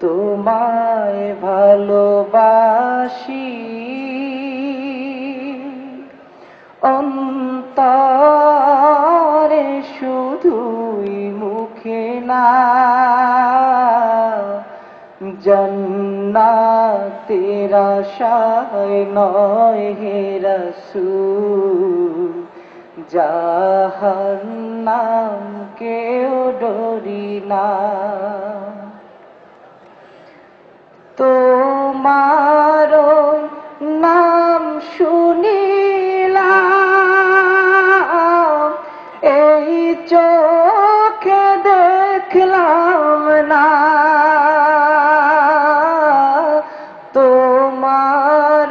তোমায় ভালোবাসি। অন্তরে শুধুই মুখে না, জন্নাতের আশায় নয় হে রসুল জাহান্নাম কেউ ডরি না। দেখলাম না। তোমার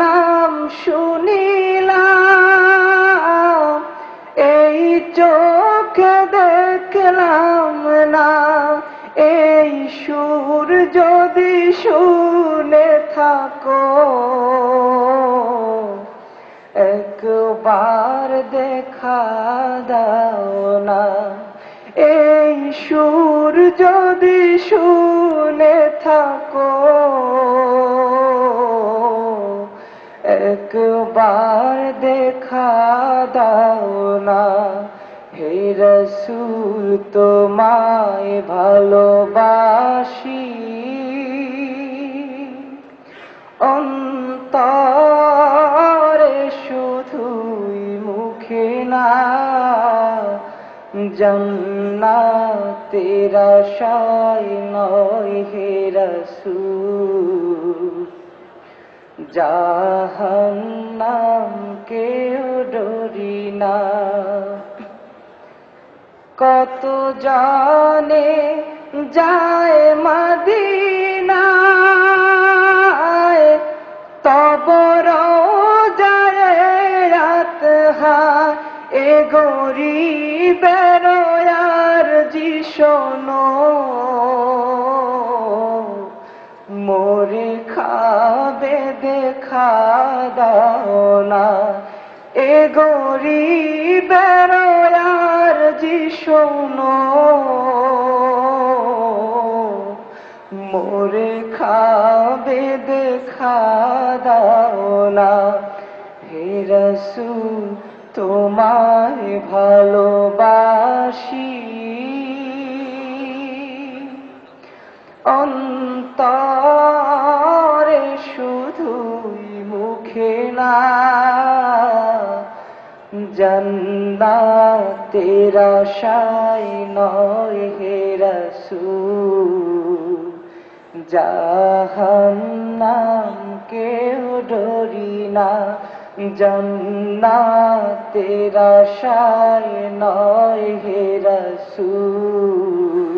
নাম শুনিলাম, এই চোখে দেখলাম না। এই সুর যদি শুনে থাকো, একবার দেখা দাও না। এই সুর যদি শুনে থাকো, একবার দেখা দাও না। হে রসুল, তোমায় ভালোবাসি। অন্তরে শুধুই মুখে না জন্নাতের আশায় নয় হে রসুল। জাহান্নাম কেউ ডরি না। কত জানে যায় মদিনায়, তব যায় রাত হায় এ গরিবের জিশনো মোরে খাবে দেখা দাও না এ গরিবের আর জিশনো মোরে খাবে দেখা দাও না হে রসুল, তোমায় ভালোবাসি। অন্তরে শুধুই মুখে না, জন্নাতের আশায় নয় হে রসুল, জাহান্নাম কেউ ডরি না, জন্নাতের আশায় নয় হে রসুল।